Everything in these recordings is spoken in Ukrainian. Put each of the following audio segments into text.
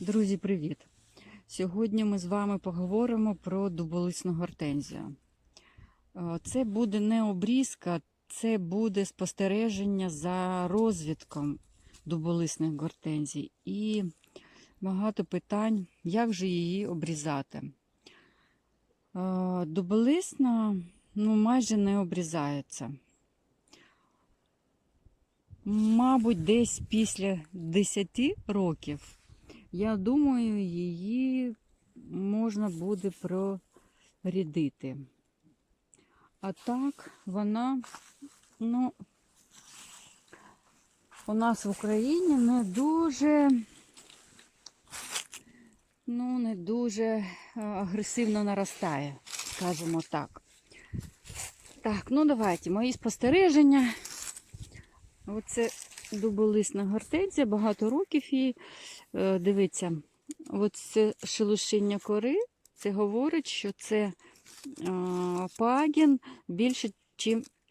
Друзі, привіт! Сьогодні ми з вами поговоримо про дуболисну гортензію. Е, Це буде не обрізка, це буде спостереження за розвитком дуболисних гортензій і багато питань, як же її обрізати. Е, Дуболисна ну, майже не обрізається. Мабуть, десь після 10 років я думаю, її можна буде прорядити. А так вона, ну, у нас в Україні не дуже, ну, не дуже е, агресивно наростає, скажімо так. Так, ну давайте, мої спостереження. Оце дуболисна гортензія, багато років їй. Е, Дивіться, от це шелушіння кори, це говорить, що це е, пагін більше,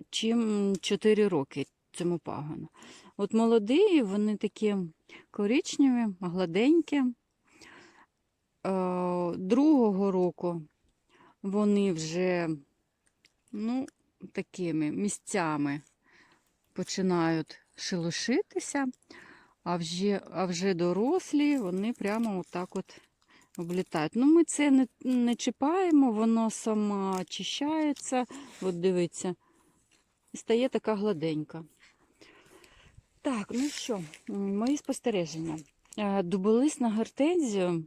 чим 4 роки цьому пагону. От молоді, вони такі коричневі, гладенькі. Е, Другого року вони вже ну, такими місцями починають шелушитися, а вже, а вже дорослі вони прямо отак от облітають. Ну, ми це не, не чіпаємо, воно сама очищається. От дивіться, і стає така гладенька. Так, ну що, мої спостереження. Е, Дуболисна гортензію,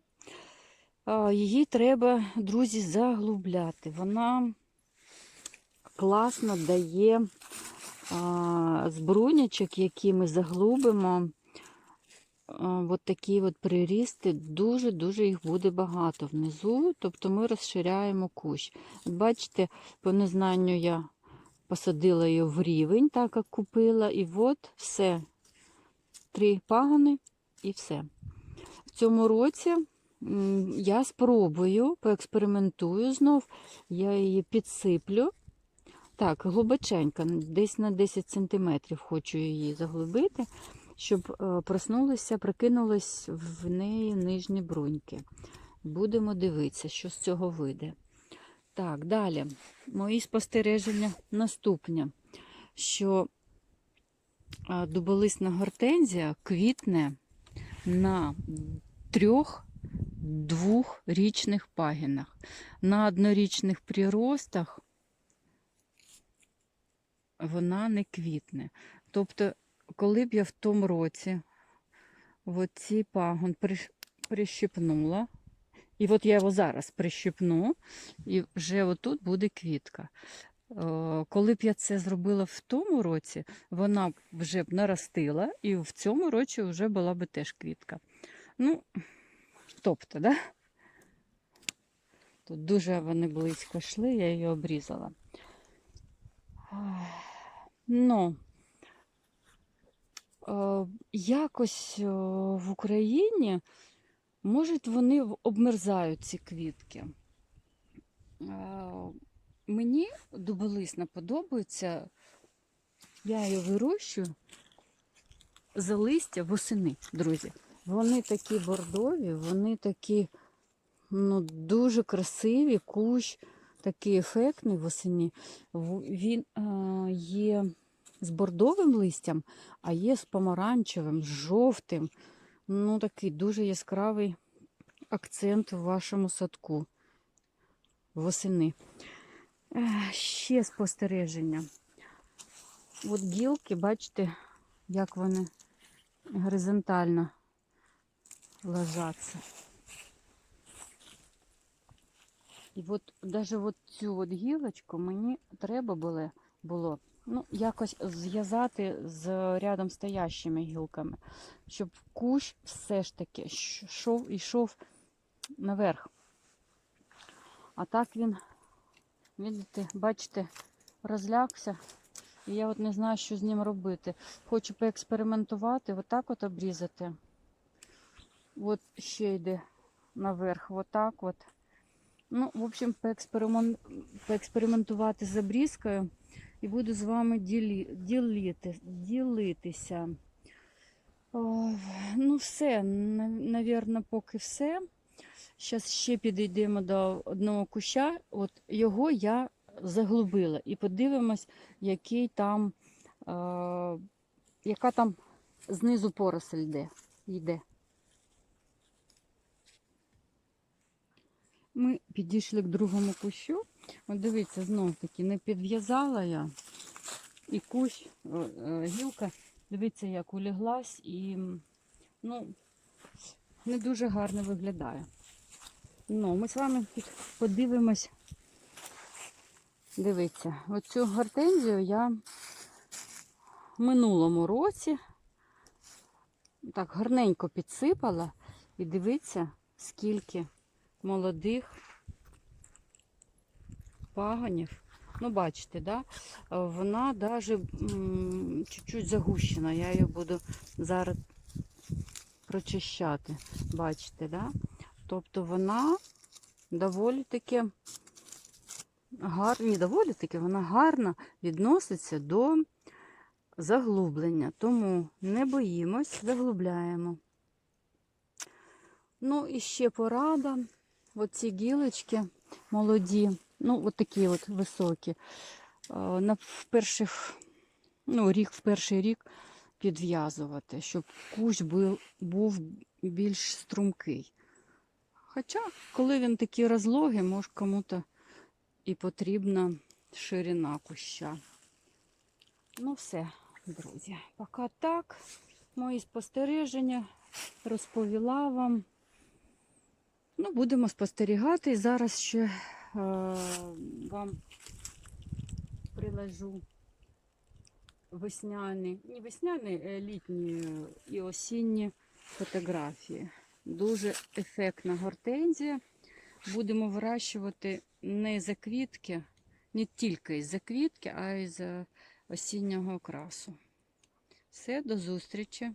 е, її треба, друзі, заглубляти. Вона класно дає а, з які ми заглубимо, от такі от прирісти, дуже-дуже їх буде багато внизу, тобто ми розширяємо кущ. Бачите, по незнанню я посадила її в рівень, так як купила, і от все. Три пагони і все. В цьому році я спробую, поекспериментую знов, я її підсиплю. Так, глибоченька, десь на 10 см хочу її заглибити, щоб е, проснулися, прикинулись в неї нижні бруньки. Будемо дивитися, що з цього вийде. Так, далі. Мої спостереження наступні, що е, дуболисна гортензія квітне на трьох двохрічних пагінах. На однорічних приростах вона не квітне. Тобто, коли б я в тому році от цей пагон прищипнула, і от я його зараз прищипну, і вже отут буде квітка. Е, Коли б я це зробила в тому році, вона б вже б наростила, і в цьому році вже була б теж квітка. Ну, тобто, да? Тут дуже вони близько йшли, я її обрізала. Ну, якось е, в Україні, може, вони обмерзають ці квітки. Е, Мені дуболисна подобається, я її вирощую за листя восени, друзі. Вони такі бордові, вони такі ну, дуже красиві, кущ такий ефектний восені. Він е, є з бордовим листям, а є з помаранчевим, з жовтим. Ну, такий дуже яскравий акцент у вашому садку восени. Е, Ще спостереження. От гілки, бачите, як вони горизонтально ложаться. І от навіть цю от гілочку мені треба було ну, якось зв'язати з рядом стоящими гілками, щоб кущ все ж таки йшов, йшов наверх. А так він, видите, бачите, розлягся. І я от не знаю, що з ним робити. Хочу поекспериментувати, отак от обрізати. От ще йде наверх, отак от. Ну, в общем, поекспериментувати з обрізкою і буду з вами ділі... ділити... ділитися. О, ну, все, навірно, поки все. Зараз ще підійдемо до одного куща. От його я заглубила. І подивимось, який там, е, яка там знизу поросль йде. йде. Ми підійшли к другому кущу. От дивіться, знов таки не підв'язала я. І кущ, е, гілка, дивіться, як улеглась і ну, не дуже гарно виглядає. Ну, ми з вами подивимось. Дивіться, оцю гортензію я в минулому році так гарненько підсипала. І дивіться, скільки молодих пагонів. Ну, бачите, да? вона навіть чуть-чуть загущена. Я її буду зараз прочищати. Бачите, да? Тобто вона доволі таки гарна, доволі таки, вона гарно відноситься до заглублення. Тому не боїмось, заглубляємо. Ну і ще порада. Оці гілочки молоді, ну от такі от високі. е, На в перших, ну, рік в перший рік підв'язувати, щоб кущ був, був більш стрункий. Хоча, коли він такий розлогий, може кому-то і потрібна ширина куща. Ну все, друзі, поки так. Мої спостереження розповіла вам. Ну, будемо спостерігати. І зараз ще вам приложу весняні, не весняні, а літні і осінні фотографії. Дуже ефектна гортензія. Будемо вирощувати не за квітки, не тільки із-за квітки, а й за осіннього окрасу. Все, до зустрічі!